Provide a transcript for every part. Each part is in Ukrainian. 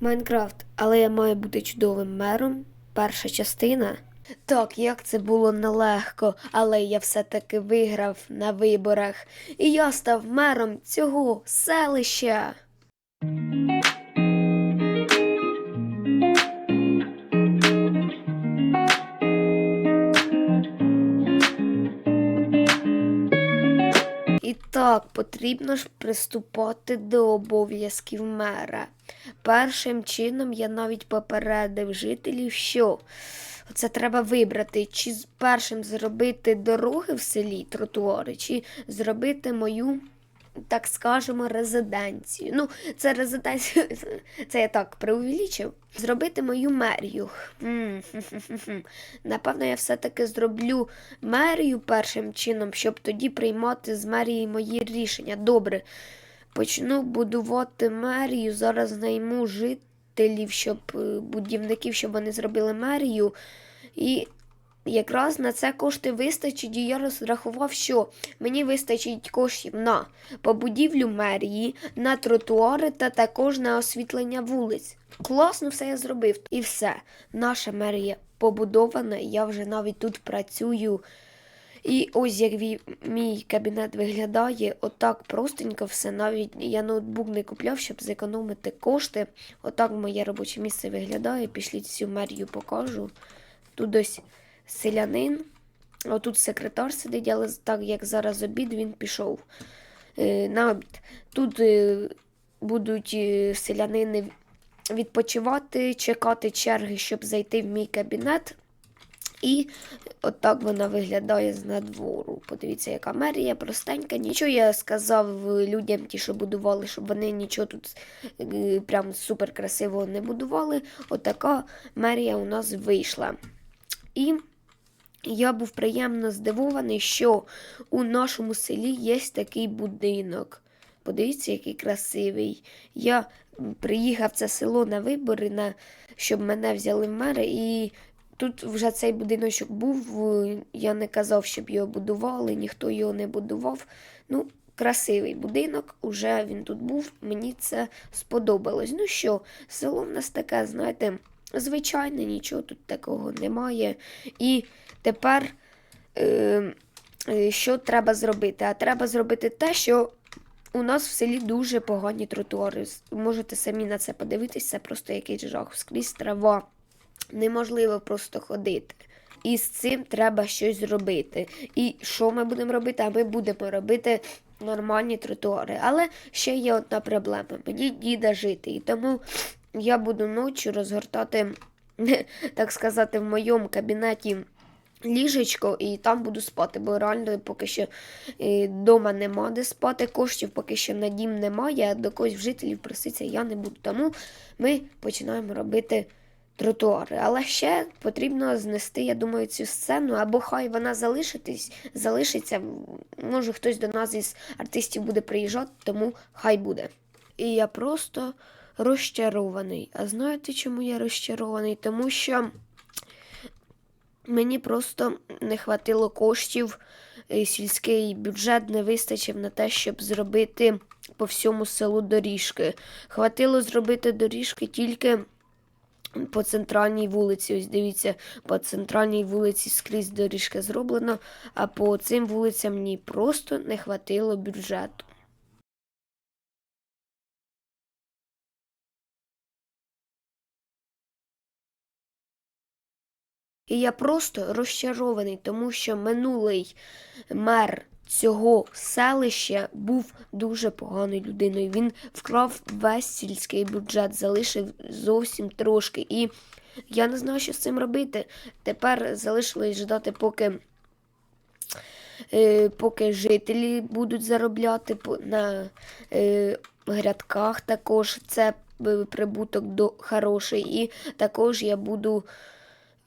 Майнкрафт, але я маю бути чудовим мером. Перша частина. Так, як це було нелегко, але я все-таки виграв на виборах, і я став мером цього селища. І так, потрібно ж приступати до обов'язків мера. Першим чином я навіть попередив жителів, що це треба вибрати, чи першим зробити дороги в селі, тротуари, чи зробити мою, так скажемо, резиденцію. Ну, це резиденція, це я так преувеличив. Зробити мою мерію. Напевно, я все-таки зроблю мерію першим чином, щоб тоді приймати з мерії мої рішення. Добре. Почну будувати мерію. Зараз найму жителів, щоб е, будівників, щоб вони зробили мерію. І якраз на це кошти вистачить, і я розрахував, що мені вистачить коштів на побудівлю мерії, на тротуари та також на освітлення вулиць. Класно все я зробив. І все. Наша мерія побудована, я вже навіть тут працюю. І ось як мій кабінет виглядає, отак простенько все. Навіть я ноутбук не купляв, щоб зекономити кошти. Отак моє робоче місце виглядає. Пішліть всю мерію покажу. Тут ось селянин, отут секретар сидить, але так як зараз обід, він пішов е, на. Тут е, будуть е, селянини відпочивати, чекати черги, щоб зайти в мій кабінет. І отак вона виглядає з надвору. Подивіться, яка мерія простенька. Нічого я сказав людям, ті, що будували, щоб вони нічого тут е, прям супер красивого не будували. Отака мерія у нас вийшла. І я був приємно здивований, що у нашому селі є такий будинок. Подивіться, який красивий. Я приїхав в це село на вибори, на, щоб мене взяли в мери, і тут вже цей будиночок був. Я не казав, щоб його будували, ніхто його не будував. Ну, красивий будинок, уже він тут був, мені це сподобалось. Ну що, село в нас таке, знаєте, звичайне, нічого тут такого немає. І тепер е, е, що треба зробити? А треба зробити те, що у нас в селі дуже погані тротуари. Можете самі на це подивитись, це просто якийсь жах. Скрізь трава. Неможливо просто ходити. І з цим треба щось зробити. І що ми будемо робити? А ми будемо робити нормальні тротуари. Але ще є одна проблема. Мені ніде жити. І тому я буду ночі розгортати, так сказати, в моєму кабінеті ліжечко і там буду спати, бо реально поки що вдома нема де спати, коштів поки що на дім немає, а до когось в жителів проситься я не буду. Тому ми починаємо робити тротуари. Але ще потрібно знести, я думаю, цю сцену, або хай вона залишитись, залишиться. Може, хтось до нас із артистів буде приїжджати, тому хай буде. І я просто розчарований. А знаєте, чому я розчарований? Тому що мені просто не хватило коштів, сільський бюджет не вистачив на те, щоб зробити по всьому селу доріжки. Хватило зробити доріжки тільки по центральній вулиці. Ось дивіться, по центральній вулиці скрізь доріжка зроблена, а по цим вулицям мені просто не хватило бюджету. І я просто розчарований, тому що минулий мер цього селища був дуже поганою людиною. Він вкрав весь сільський бюджет, залишив зовсім трошки. І я не знаю, що з цим робити. Тепер залишилось ждати, поки, е, поки жителі будуть заробляти на е, грядках. Також це прибуток до хороший. І також я буду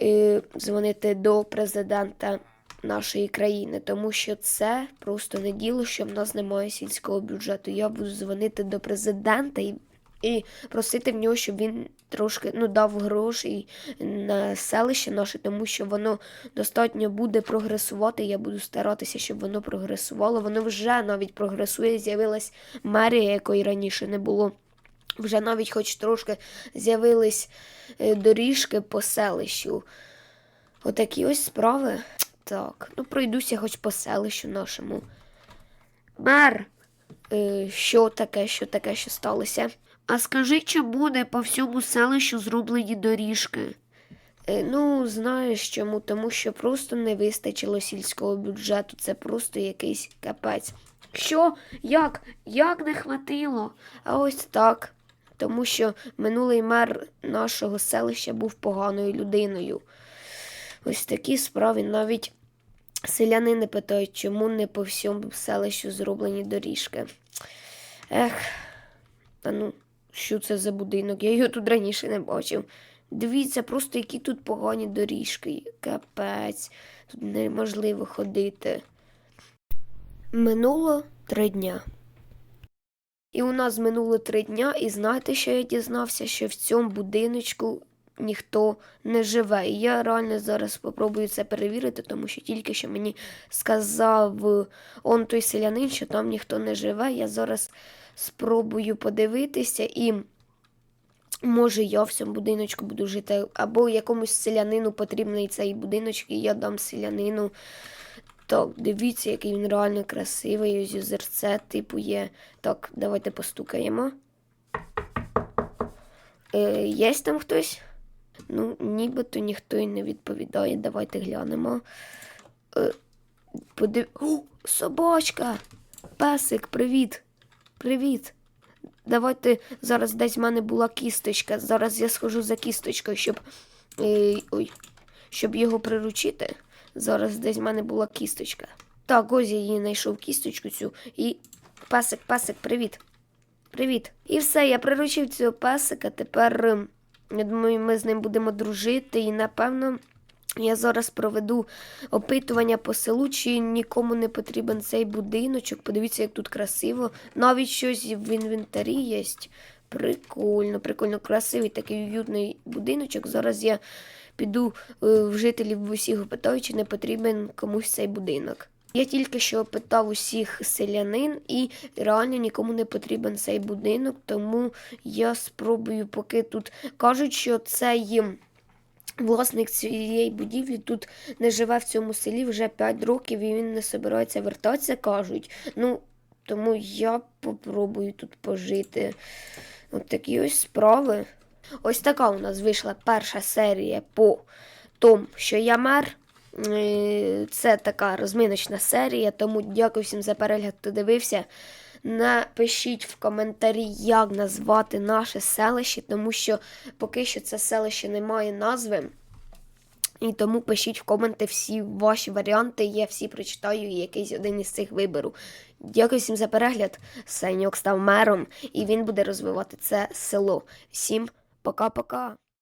е, дзвонити до президента нашої країни, тому що це просто не діло, що в нас немає сільського бюджету. Я буду дзвонити до президента і, і просити в нього, щоб він трошки ну, дав грошей на селище наше, тому що воно достатньо буде прогресувати. Я буду старатися, щоб воно прогресувало. Воно вже навіть прогресує. З'явилась мерія, якої раніше не було. Вже навіть хоч трошки з'явились е, доріжки по селищу. Отакі ось справи. Так, ну пройдуся хоч по селищу нашому. Мер, е, що таке, що таке, що сталося? А скажи, чи буде по всьому селищу зроблені доріжки? Е, ну, знаєш чому? Тому що просто не вистачило сільського бюджету. Це просто якийсь капець. Що? Як? Як не хватило? А ось так. Тому що минулий мер нашого селища був поганою людиною. Ось такі справи навіть селянини питають, чому не по всьому селищу зроблені доріжки. Ех, та ну, що це за будинок? Я його тут раніше не бачив. Дивіться, просто які тут погані доріжки. Капець, тут неможливо ходити. Минуло три дня. І у нас минуло три дня, і знаєте, що я дізнався, що в цьому будиночку ніхто не живе. І я реально зараз спробую це перевірити, тому що тільки що мені сказав он той селянин, що там ніхто не живе. Я зараз спробую подивитися і. Може, я в цьому будиночку буду жити, або якомусь селянину потрібний цей будиночок, і я дам селянину. Так, дивіться, який він реально красивий. Ось озерце, типу, є. Так, давайте постукаємо. Е, є там хтось? Ну, нібито ніхто і не відповідає. Давайте глянемо. Е, подив... О, собачка! Песик, привіт! Привіт! Давайте зараз десь в мене була кісточка. Зараз я схожу за кісточкою, щоб. Е, ой, щоб його приручити. Зараз десь в мене була кісточка. Так, ось я її знайшов кісточку цю. І. Песик, песик, привіт. Привіт. І все, я приручив цього песика. Тепер ем, я думаю, ми з ним будемо дружити. І напевно я зараз проведу опитування по селу, чи нікому не потрібен цей будиночок. Подивіться, як тут красиво. Навіть щось в інвентарі є. Прикольно, прикольно, красивий такий уютний будиночок. Зараз я піду е, в жителів усіх питаю, чи не потрібен комусь цей будинок. Я тільки що питав усіх селянин, і реально нікому не потрібен цей будинок, тому я спробую, поки тут кажуть, що цей власник цієї будівлі тут не живе в цьому селі вже 5 років і він не собирається вертатися, кажуть. Ну, тому я попробую тут пожити. От такі ось справи. Ось така у нас вийшла перша серія по тому, що я мер. Е, Це така розминочна серія, тому дякую всім за перегляд, хто дивився. Напишіть в коментарі, як назвати наше селище, тому що поки що це селище не має назви. І тому пишіть в коменти всі ваші варіанти, я всі прочитаю і якийсь один із цих виберу. Дякую всім за перегляд. Саньок став мером, і він буде розвивати це село. Всім пока-пока.